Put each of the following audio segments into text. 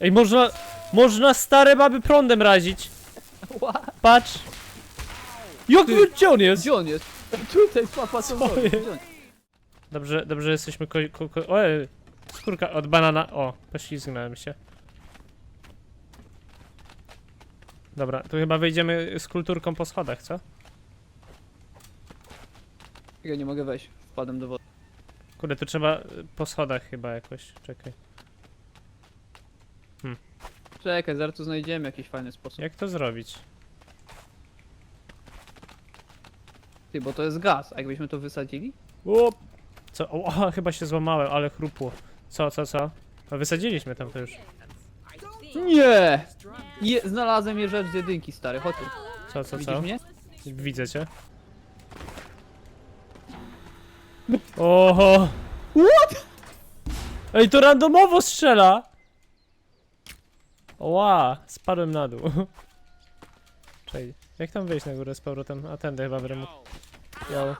Ej, można, można stare baby prądem razić. Ła, Patrz. Jak, Ty. gdzie on jest? Gdzie on jest? Tutaj, papa, co Co robi? jest? Gdzie on- Dobrze, dobrze jesteśmy ko, ko, ko o, e, skórka od banana. O, poślizgnąłem się. Dobra, tu chyba wejdziemy z kulturką po schodach, co? Ja nie mogę wejść, wpadłem do wody. Kurde, tu trzeba y, po schodach chyba jakoś, czekaj. Czekaj, zaraz tu znajdziemy jakiś fajny sposób. Jak to zrobić? Ty, bo to jest gaz, a jakbyśmy to wysadzili? O! Co? O, aha, chyba się złamałem, ale chrupło. Co, co, co? No wysadziliśmy tam to już. Nie! Je, znalazłem je rzecz z jedynki, stary, chodź tu. Co, co, Widzisz co? mnie? Widzę cię. Oho! What? Ej, to randomowo strzela! Ła, spadłem na dół. Czekaj, jak tam wejść na górę z powrotem? A tędy chyba mógł. Ja,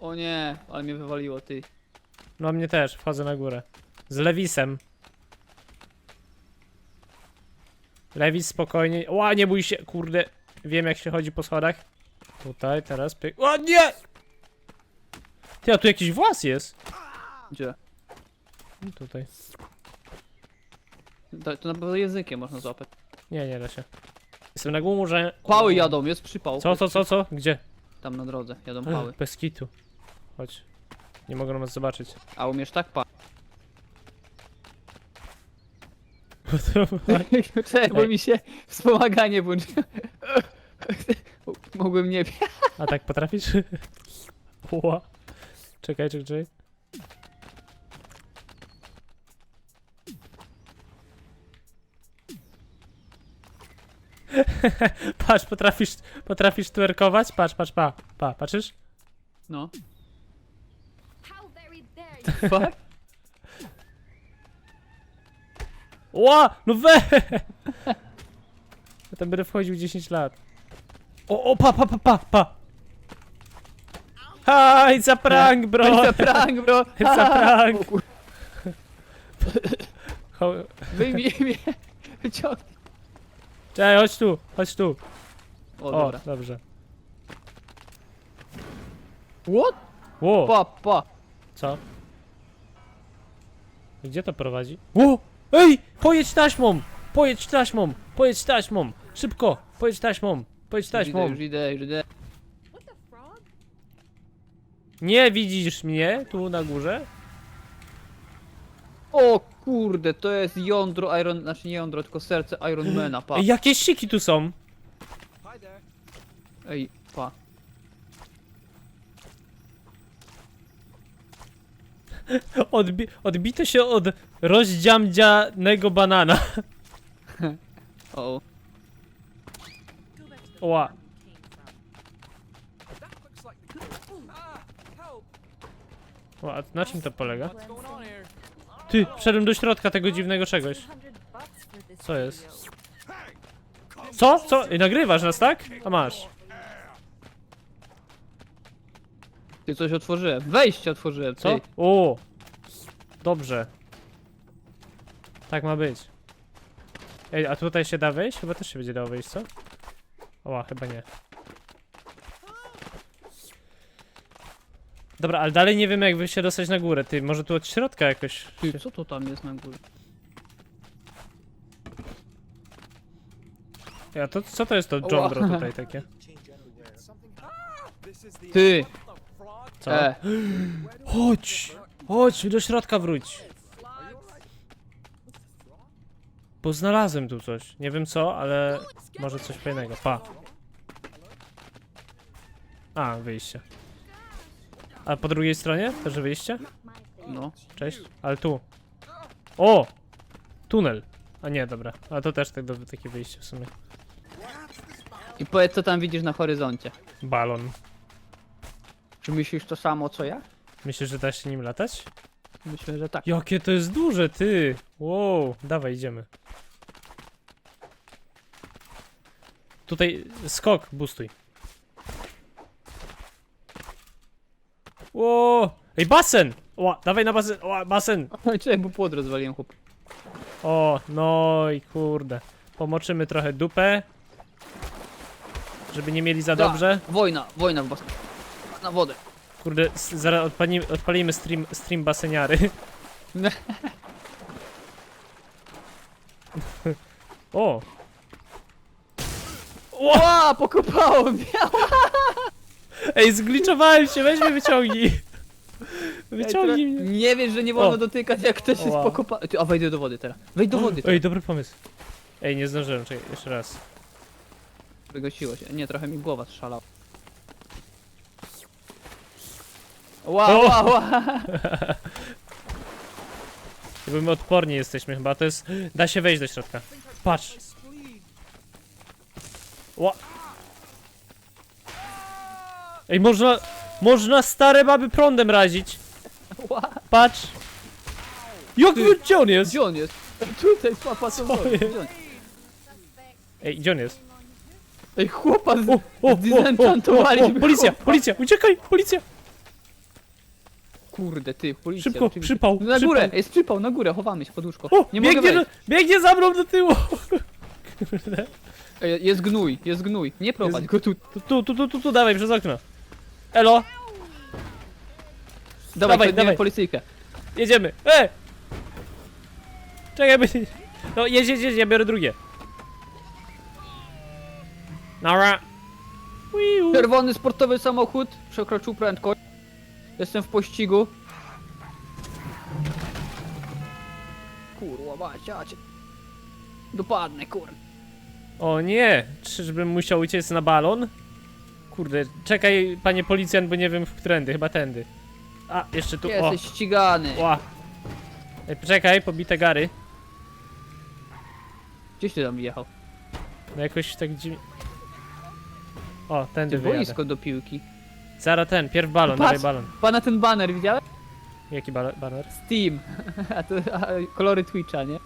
O nie, ale mnie wywaliło, ty. no mnie też, wchodzę na górę. Z Lewisem. Lewis spokojnie. Ła, nie bój się, kurde. Wiem jak się chodzi po schodach. Tutaj, teraz pyk. O nie! Ty, a tu jakiś włas jest. Gdzie? Tutaj. To, to na pewno językiem można złapać. Nie, nie da się. Jestem na górze. Pały jadą, jest przypał. Co, co, co, co? Gdzie? Tam na drodze, jadą pały. Bez kitu. Chodź. Nie mogą nas zobaczyć. A umiesz tak pa. Czekaj, bo Ej. mi się wspomaganie włączyło. Mogłem nie. A tak potrafisz? Ła. Czekaj, czekaj, czekaj. Patrz, potrafisz, potrafisz twerkować? Patrz, patrz, pa, pa, patrzysz? No. How very! Fuck? Ła, no we! Ja tam będę wchodził 10 lat. O, o, pa, pa, pa, pa, pa! Hi, it's a prank, bro! It's a prank, bro! It's a prank! Wyjmij mnie! Wyciągnij. Czekaj, chodź tu, chodź tu. O, O, dobra. dobrze. What? Ło, Pa, pa. co? Gdzie to prowadzi? Ło! Ej! Pojedź taśmą! Pojedź taśmą! Pojedź taśmą! Szybko! Pojedź taśmą! Pojedź Już idę, taśmą! już idę, już idę. What the frog? Nie widzisz mnie tu na górze? O kurde, to jest jądro Iron... Znaczy nie jądro, tylko serce Ironmana, pa. Ej, jakie siki tu są? Ej, pa. Odbi odbito się od rozdziamdzianego banana. O, Ła. O, a na czym to polega? Ty, wszedłem do środka tego dziwnego czegoś. Co jest? Co? Co? I nagrywasz nas, tak? A masz. ty coś otworzyłem. Wejście otworzyłem, Co? ty. O! Dobrze. Tak ma być. Ej, a tutaj się da wejść? Chyba też się będzie dało wejść, co? Oła, chyba nie. Dobra, ale dalej nie wiem jak się dostać na górę. Ty, może tu od środka jakoś... Ty, co to tam jest na górze? Ja, to, co to jest to jądro tutaj takie? Ty! Co? E, Chodź! Chodź, do środka wróć. Bo znalazłem tu coś. Nie wiem co, ale może coś fajnego. Pa. A, wyjście. A po drugiej stronie też wyjście? no. Cześć. Ale tu. O! Tunel. A nie, dobra. A to też tak do, takie wyjście w sumie. I powiedz, co tam widzisz na horyzoncie. Balon. Czy myślisz to samo, co ja? Myślisz, że da się nim latać? Myślę, że tak. Jakie to jest duże, ty! Wow, dawaj, idziemy. Tutaj skok, boostuj. Wow! Ej, basen! Ła, dawaj na basen! Ła, basen! Oj, czekaj, bo płot rozwaliłem, chłop. O, no i kurde. Pomoczymy trochę dupę. Żeby nie mieli za Da, dobrze. Wojna, wojna w bas... Na wodę. Kurde, s- zaraz odpalimy, odpalimy stream, stream baseniary. o! Ła, pokopałem! Ej, zgliczowałem się, weź mnie wyciągnij. Wyciągnij mnie. Nie wiesz, że nie wolno O. dotykać jak ktoś jest Ła. pokopany. Ty, a wejdę do wody teraz. Wejdź do wody. Ej, dobry pomysł. Ej, nie zdążyłem, czekaj, jeszcze raz. Wygasiło się. Nie, trochę mi głowa szalała. Ła, O! ła, ła. Jakby my odporni jesteśmy chyba, to jest... Da się wejść do środka. Patrz. Ła. Ej, można... Można stare baby prądem razić. Patrz. Jak gdzie on jest? Gdzie on jest? Tutaj, papa, co jest? Gdzie on? Ej, gdzie on jest? Ej, chłopa z... Zdenchantowaliśmy o, policja, chłopa. policja, uciekaj, policja. Kurde, ty, policja. Szybko, oczywiście. przypał, Na przypał. górę, jest przypał, na górę, chowamy się pod łóżko. O, Nie mogę biegnie, wejść. biegnie za mną do tyłu. Ej, Jest gnój, jest gnój. Nie prowadź Jest- go tu. Tu, tu, tu, tu, tu, tu, dawaj, przez okno. Elo, Dawaj, Dawaj, dawaj, dawaj. policyjkę. jedziemy. E! Czekaj, by... No, jedź, jedź, jedź, ja biorę drugie. Nara. Wiu. Czerwony sportowy samochód przekroczył prędkość. Jestem w pościgu. Kurwa, macie. Dopadnę, kur. O nie, czyżbym musiał uciec na balon? Kurde, czekaj, panie policjant, bo nie wiem w którędy, chyba tędy. A, jeszcze tu, o, Jesteś ścigany. ła. Ej, Poczekaj, pobite gary. Gdzieś ty tam jechał? No jakoś tak dziwnie. O, tędy Ty wyjadę. boisko do piłki. Zara ten, pierw balon, Patrz. dawaj balon. Pana ten baner widziałeś? Jaki bal baner? Steam. A to a, kolory Twitcha, nie?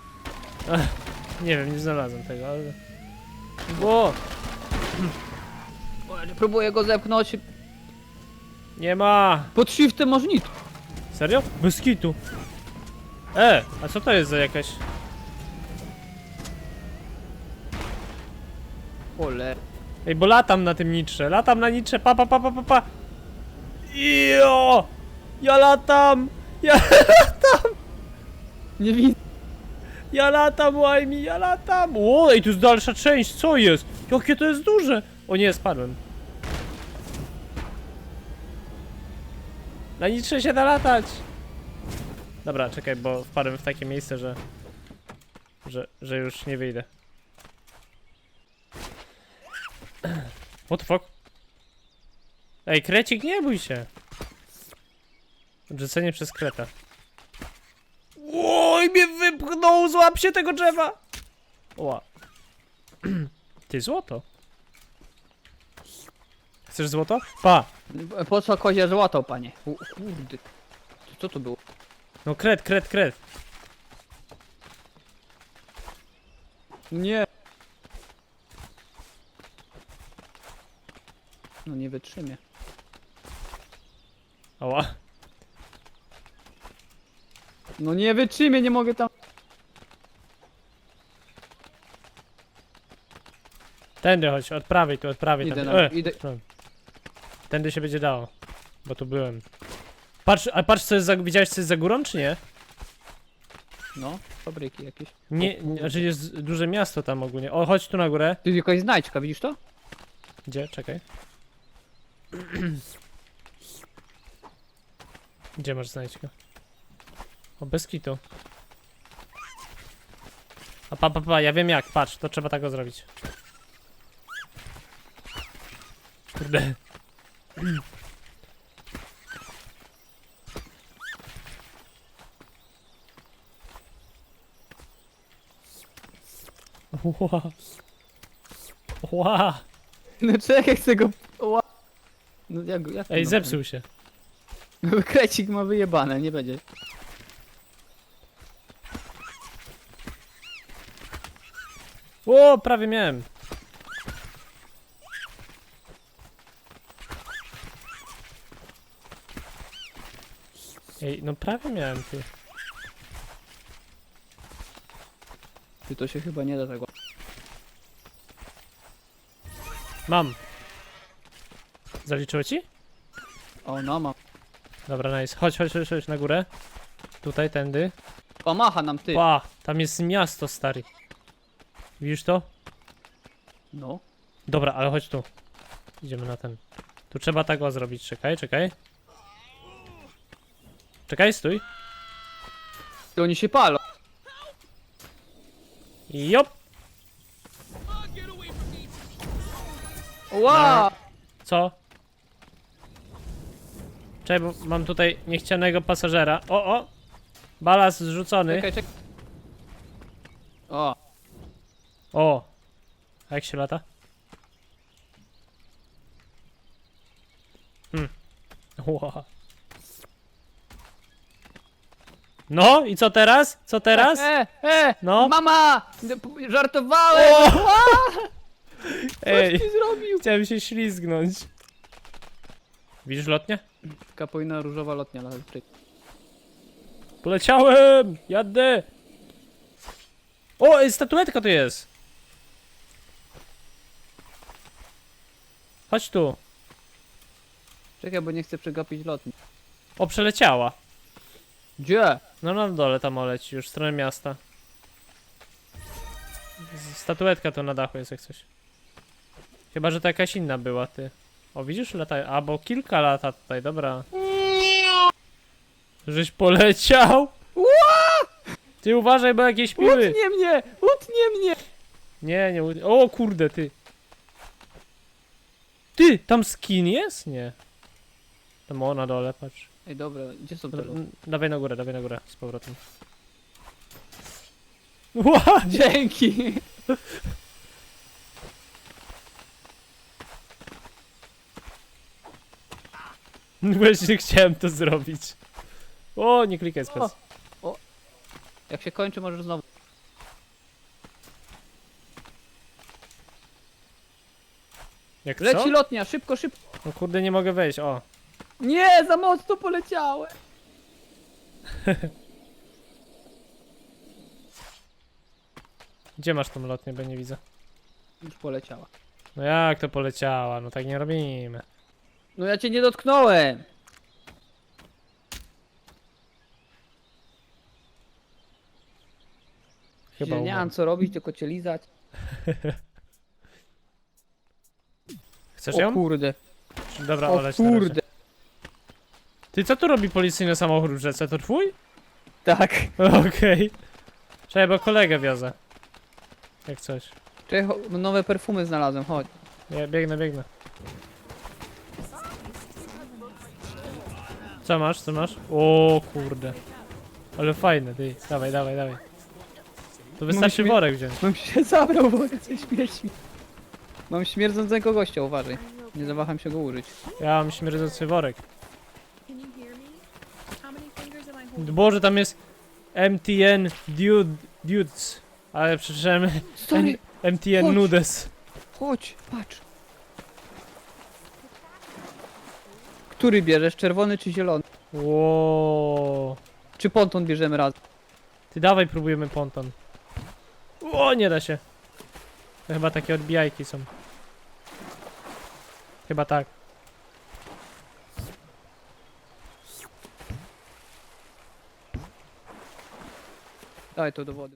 Nie wiem, nie znalazłem tego, ale... Ło! Próbuję go zepchnąć. Nie ma! Pod shiftem masz nit. Serio? Bez kitu. E, a co to jest za jakaś... Ole. Ej, bo latam na tym nitrze, latam na nitrze, pa, pa, pa, pa, pa, pa. Jo! Ja latam! Ja, Nie widzę. ja latam, łajmi, ja latam! O, ej, tu jest dalsza część, co jest? Jakie to jest duże! O nie, spadłem. Na nitrze się da latać! Dobra, czekaj, bo wpadłem w takie miejsce, że... Że, że już nie wyjdę. What the fuck? Ej, krecik, nie bój się! Odrzucenie przez kreta. Oj, mnie wypchnął! Złap się tego drzewa! Ła. Ty, złoto. Chcesz złoto? Pa! Po co kozie złotą, panie? U, kurde. Co to było? No kret, kret, kret. Nie. No nie wytrzymie. Ała. No nie wytrzymie, nie mogę tam. Tędy chodź, od prawej, tu od prawej. Idę tędy. na- E, idę. no. Tędy się będzie dało. Bo tu byłem. Patrz, a patrz co jest za, widziałeś co jest za górą, czy nie? No, fabryki jakieś. Nie, nie, znaczy jest duże miasto tam ogólnie. O, chodź tu na górę. Tu jest jakaś znajdźka, widzisz to? Gdzie? Czekaj. Gdzie masz znajdźkę? O, bez kitu. A pa, pa, pa, ja wiem jak, patrz, to trzeba tak go zrobić. Kurde. Ła. Ła. No czekaj, chcę go... Ła. No jak, jak Ej, no, zepsuł się. Krecik ma wyjebane, nie będzie. O, prawie miałem. Ej, no prawie miałem ty. Ty to się chyba nie da tego. Mam. Zaliczyło ci? O, no mam. Dobra, nice. Chodź, chodź, chodź, chodź na górę. Tutaj, tędy. Pomacha nam ty. Ła, tam jest miasto, stary. Widzisz to? No. Dobra, ale chodź tu. Idziemy na ten. Tu trzeba tak o zrobić. Czekaj, czekaj. Czekaj, stój. I oni się palą. Jop! Ła! Co? Czekaj, bo mam tutaj niechcianego pasażera. O, o! Balast zrzucony. Czekaj, czekaj. O, O! A jak się lata? Hmm. Ła. No i co teraz? Co teraz? E, e! No. Mama! D- Żartowałem! O! Ej, Coś mi zrobił! chciałem się ślizgnąć. Widzisz lotnię? Taka powinna różowa lotnia latać. Poleciałem! Jadę! O, ej, statuetka tu jest! Chodź tu. Czekaj, bo nie chcę przegapić lotni. O, przeleciała. Gdzie? No na dole tam o leci, już w stronę miasta. Statuetka tu na dachu jest jak coś. Chyba, że to jakaś inna była, ty. O, widzisz, lata... Albo kilka lata tutaj, dobra. Żeś poleciał! Ty uważaj, bo jakieś piły. Utnie mnie! Utnie mnie! Nie, nie. ud- O kurde, ty. Ty, tam skin jest? Nie. Tam o, na dole, patrz. Ej, dobra, gdzie są te Dobra, Dawaj na górę, dawaj na górę, z powrotem. Ła! Dzięki! Właśnie chciałem to zrobić. O, nie klikaj spec. O. Jak się kończy, możesz znowu. Jak co? Leci lotnia, szybko, szybko! No kurde, nie mogę wejść, o. Nie, za mocno poleciałem! Gdzie masz tą lotnię, bo nie widzę. Już poleciała. No jak to poleciała? No tak nie robimy. No ja cię nie dotknąłem! Chyba nie mam co robić, tylko cię lizać. Chcesz O ją? kurde, Dobra, o oleć na razie. kurde. Ty co tu robi policyjny samochód w rzece? To twój? Tak. Okej. Czekaj, bo kolegę wiozę. Jak coś. Czekaj, cho- nowe perfumy znalazłem, chodź. Ja biegnę, biegnę. Co masz, co masz? O kurde. Ale fajne, ty. Dawaj, dawaj, dawaj. To wystarczy śmie- worek wziąć. Mam się zabrał, bo coś śmieci. Mam śmierdzącego gościa, uważaj. Nie zawaham się go użyć. Ja mam śmierdzący worek. Boże, tam jest MTN Dude, Dudes. Ale przeczytałem Stary, MTN chodź. Nudes. chodź, patrz. Który bierzesz, czerwony czy zielony? Ło. Czy ponton bierzemy razem? Ty dawaj, próbujemy ponton. O, nie da się. To chyba takie odbijajki są. Chyba tak. Daj to do wody.